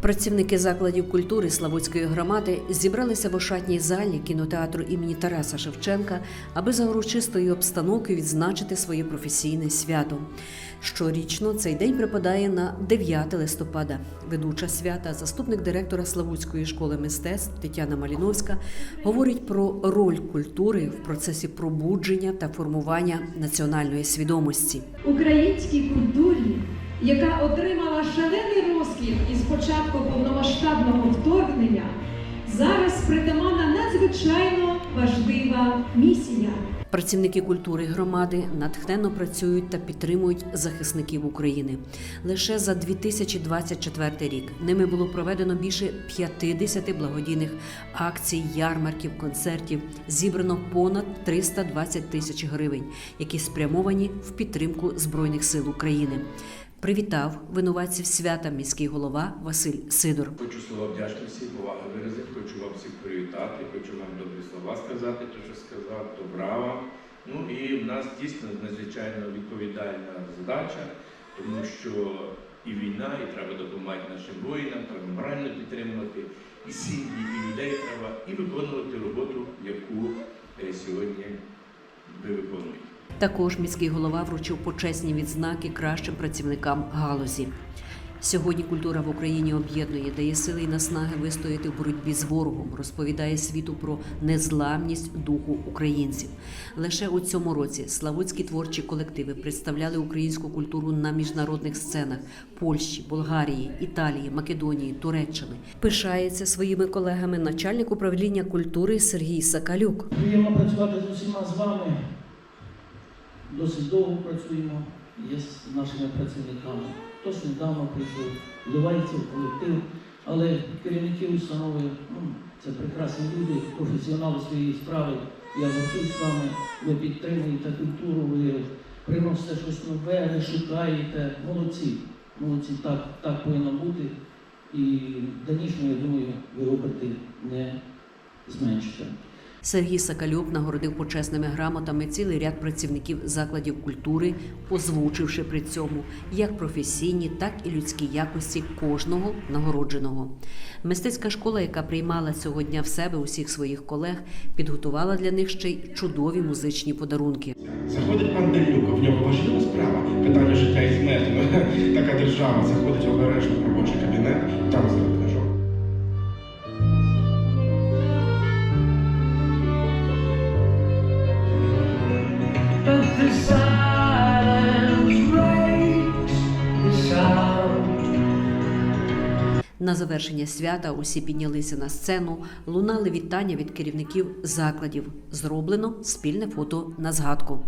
Працівники закладів культури Славутської громади зібралися в ошатній залі кінотеатру імені Тараса Шевченка, аби за урочистою обстановкою відзначити своє професійне свято. Щорічно цей день припадає на 9 листопада. Ведуча свята, заступник директора Славутської школи мистецтв Тетяна Маліновська говорить про роль культури в процесі пробудження та формування національної свідомості. українській культурі, яка отримала шалений розквіт із початку повномасштабного вторгнення, зараз притаманна надзвичайно важлива місія. Працівники культури громади натхненно працюють та підтримують захисників України. Лише за 2024 рік ними було проведено більше 50 благодійних акцій, ярмарків, концертів. Зібрано понад 320 тисяч гривень, які спрямовані в підтримку Збройних сил України. Привітав винуватців свята міський голова Василь Сидор. Хочу слова вдячності, поваги виразити, хочу вам всіх привітати, хочу вам добрі слова сказати, те, що сказав, добра вам. Ну і в нас дійсно надзвичайно відповідальна задача, тому що і війна, і треба допомагати нашим воїнам, треба морально підтримувати, і сім'ї, і людей треба, і виконувати роботу, яку е, сьогодні ви виконуєте. Також міський голова вручив почесні відзнаки кращим працівникам галузі. Сьогодні культура в Україні об'єднує, дає сили і наснаги вистояти в боротьбі з ворогом, розповідає світу про незламність духу українців. Лише у цьому році славутські творчі колективи представляли українську культуру на міжнародних сценах Польщі, Болгарії, Італії, Македонії, Туреччини. Пишається своїми колегами начальник управління культури Сергій Сакалюк. Приємно працювати з усіма з вами. Досить довго працюємо з нашими працівниками. Хтось недавно прийшов, вливається в колектив, але керівники установи ну, це прекрасні люди, професіонали своєї справи. Я горжусь з вами, ви підтримуєте культуру, ви приносите щось нове, ви шукаєте. Молодці, молодці, так, так повинно бути. І в дальнішому, я думаю, ви опити не зменшите. Сергій Сакалюк нагородив почесними грамотами цілий ряд працівників закладів культури, озвучивши при цьому як професійні, так і людські якості кожного нагородженого. Мистецька школа, яка приймала цього дня в себе усіх своїх колег, підготувала для них ще й чудові музичні подарунки. Заходить пан Делюка, в нього важлива справа, питання життя і смерті. Така держава заходить обережно в робочий кабінет, там серед На завершення свята усі піднялися на сцену, лунали вітання від керівників закладів. Зроблено спільне фото на згадку.